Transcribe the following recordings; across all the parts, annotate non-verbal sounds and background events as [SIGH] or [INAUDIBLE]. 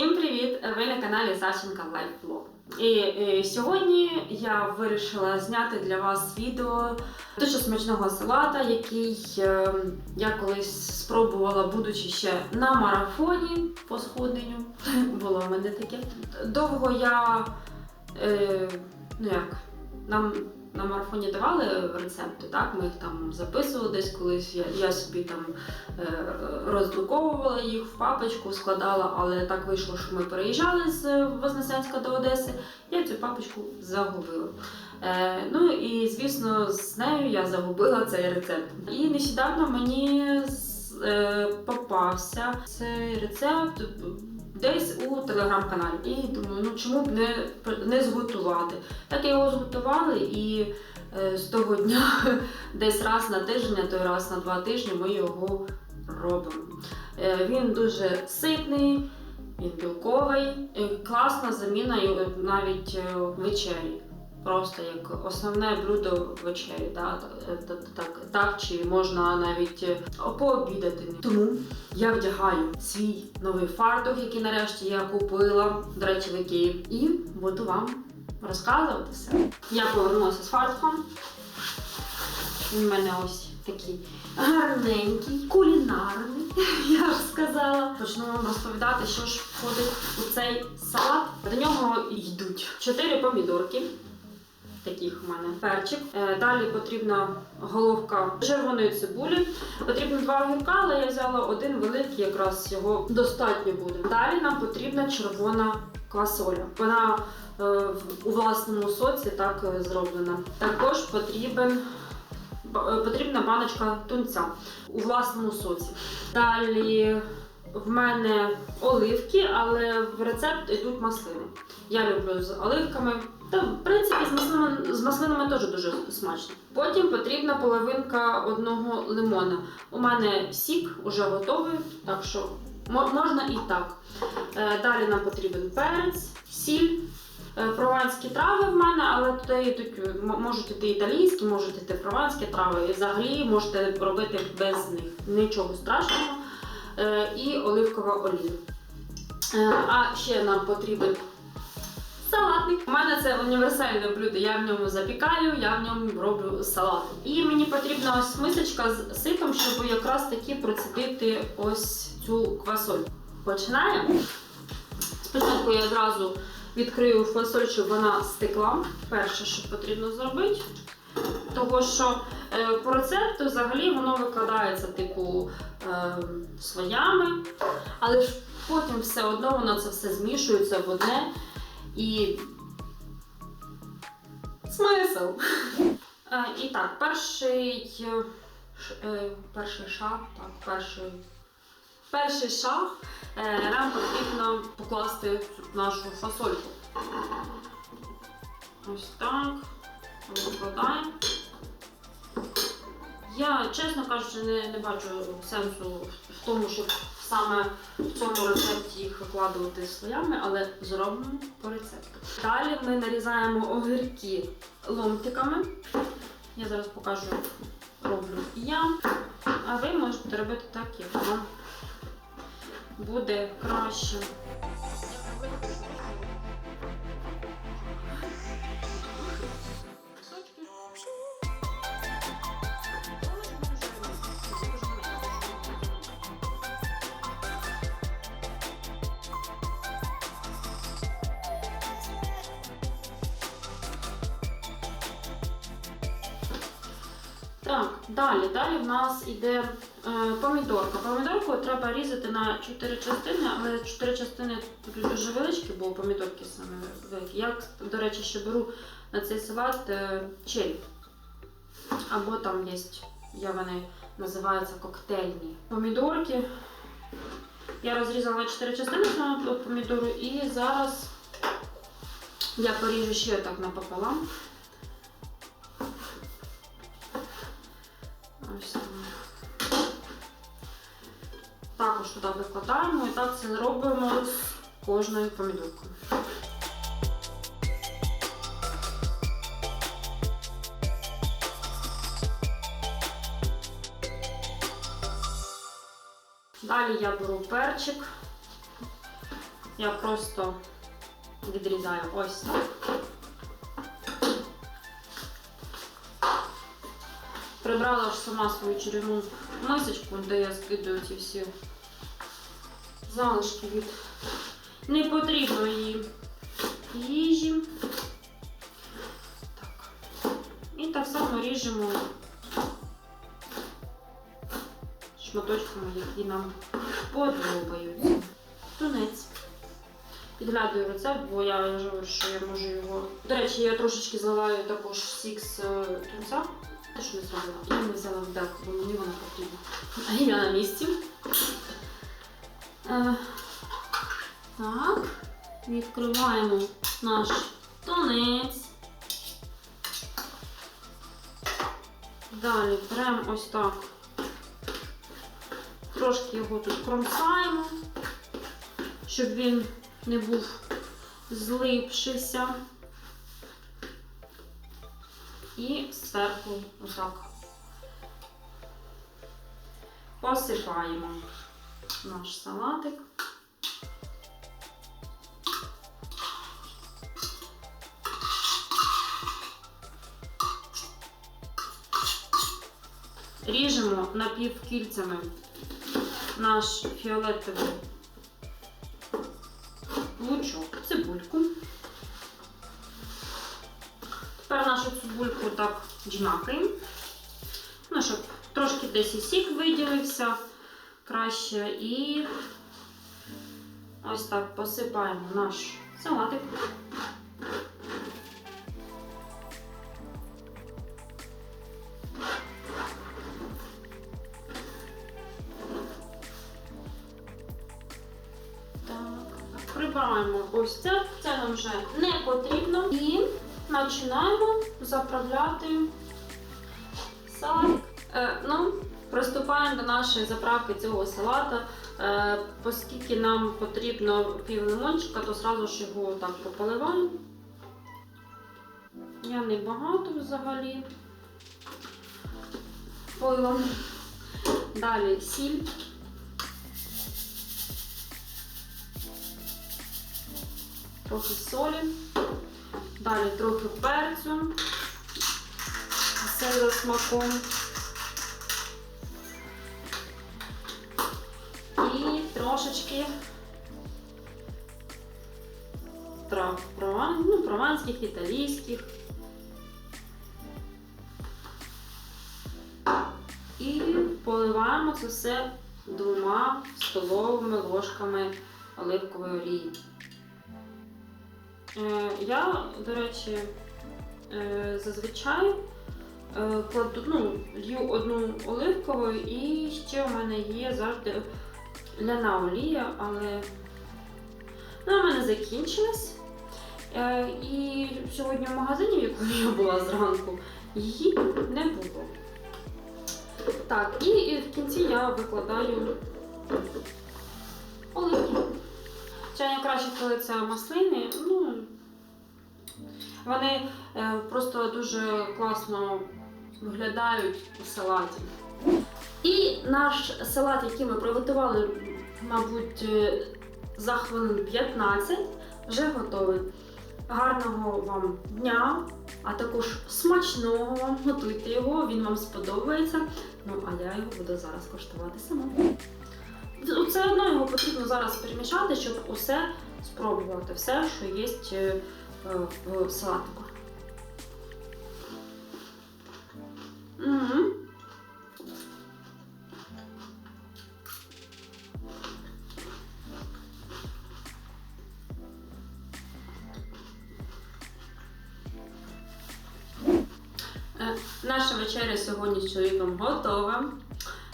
Всім привіт! Ви на каналі Сашенка Лайфблог. І, е, сьогодні я вирішила зняти для вас відео дуже смачного салата, який е, я колись спробувала, будучи ще на марафоні по сходенню. [LAUGHS] Було в мене таке. Довго я е, ну як, нам на марафоні давали рецепти, так? Ми їх там записували десь колись. Я, я собі там е, роздруковувала їх в папочку, складала, але так вийшло, що ми переїжджали з Вознесенська до Одеси. Я цю папочку загубила. Е, ну і звісно, з нею я загубила цей рецепт. І нещодавно мені е, попався цей рецепт. Десь у телеграм-каналі. І думаю, ну чому б не, не зготувати. Так я його зготували і е, з того дня [LAUGHS] десь раз на тиждень, а то й раз на два тижні ми його робимо. Е, він дуже ситний, він білковий, класна заміна навіть е, вечері. Просто як основне блюдо вечері, да, так, так, так, так, чи можна навіть е, пообідати. Тому я вдягаю свій новий фартух, який нарешті я купила, до речі, в Ікеї, і буду вам розказувати все. Я повернулася з фартухом. В мене ось такий гарненький, кулінарний, [LAUGHS] я ж сказала. Почну вам розповідати, що ж входить у цей салат. До нього йдуть 4 помідорки. Таких в мене перчик. Е, Далі потрібна головка червоної цибулі. Потрібно два огірка, але я взяла один великий, якраз його достатньо буде. Далі нам потрібна червона квасоля. Вона е, у власному соці так е, зроблена. Також потрібен потрібна баночка тунця у власному соці. Далі в мене оливки, але в рецепт йдуть маслини. Я люблю з оливками. Та, в принципі, з маслинами, з маслинами теж дуже смачно. Потім потрібна половинка одного лимона. У мене сік вже готовий, так що можна і так. Е, Далі нам потрібен перець, сіль. Е, Прованські трави в мене, але туди йдуть, можуть йти італійські, можуть йти прованські трави. І взагалі можете робити без них. Нічого страшного. Е, І оливкова олія. А ще нам потрібен салатник. У мене це універсальне блюдо. Я в ньому запікаю, я в ньому роблю салат. І мені потрібна ось мисочка з ситом, щоб якраз таки процедити ось цю квасоль. Починаємо. Спочатку я одразу відкрию фасоль, щоб вона стекла. Перше, що потрібно зробити. Того, що е, по рецепту взагалі воно викладається типу е, слоями, але ж потім все одно воно це все змішується в одне і смисл. І так, перший, е, е, перший шаг, так, перший, перший шаг е, нам потрібно покласти нашу фасольку. Ось так. Викладаємо. Я, чесно кажучи, не, не бачу сенсу в тому, щоб саме в цьому рецепті їх викладувати слоями, але зробимо по рецепту. Далі ми нарізаємо огірки ломтиками. Я зараз покажу, роблю я. А ви можете робити так, як вам буде краще. Так, далі. Далі в нас іде е, помідорка. Помідорку треба різати на 4 частини, але 4 частини тут дуже величкі, бо помідорки саме великі. Я, до речі, ще беру на цей салат е, черрі. Або там є, я вони називаються коктейльні помідорки. Я розрізала на 4 частини помідору і зараз я поріжу ще так напополам. Також туди викладаємо і так це робимо з кожною помідоркою. Далі я беру перчик. я просто відрізаю ось так. Прибрала ж сама свою чарівну мисочку, де я скидаю ці всі залишки від непотрібної їжі. Так. І так само ріжемо шматочками, які нам подобаються. Тунець. Підглядаю рецепт, бо я говорю, що я можу його. До речі, я трошечки зливаю також сік з е, тунця. Що не зробила. Я не взяла вдалку, бо мені вона потрібна. А я на місці. Е, так. Відкриваємо наш тунець. Далі беремо ось так. Трошки його тут кромсаємо, щоб він не був злипшися. І зверху отак посипаємо наш салатик. Ріжемо напівкільцями наш фіолетовий лучок, цибульку. Тепер нашу цибульку так джмакаємо, ну, щоб трошки десь і сік виділився краще. І ось так посипаємо наш салатик. Прибираємо ось це, це нам вже не потрібно. І починаємо заправляти салат. Е, ну, приступаємо до нашої заправки цього салата. Е, оскільки нам потрібно пів лимончика, то одразу ж його так пополиваємо. Я не багато взагалі пилом. Далі сіль. трохи солі, далі трохи перцю, все за смаком. І трошечки трав прован, ну, прованських, італійських. І поливаємо це все двома столовими ложками оливкової олії. Е, Я, до речі, е, зазвичай кладу, ну, лью одну оливкову і ще у мене є завжди ляна олія, але вона в мене закінчилась. Е, І сьогодні в магазині, в якому я була зранку, її не було. Так, і в кінці я викладаю оливки. Звичайно, краще, коли це маслини. Ну, вони е, просто дуже класно виглядають у салаті. І наш салат, який ми приготували, мабуть, е, за хвилин 15, вже готовий. Гарного вам дня, а також смачного вам. Готуйте його, він вам сподобається. Ну, а я його буду зараз коштувати сама. Все одно його потрібно зараз перемішати, щоб усе спробувати, все, що є е, в салатику. Е, Наша вечеря сьогодні з чоловіком готова.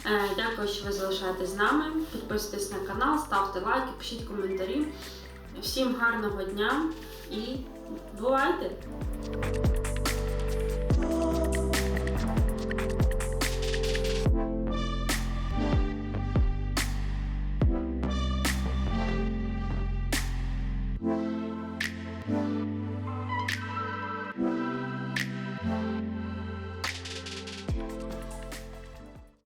Е, Дякую, що ви залишаєтесь з нами. Підписуйтесь на канал, ставте лайки, пишіть коментарі. Всім гарного дня і бувайте!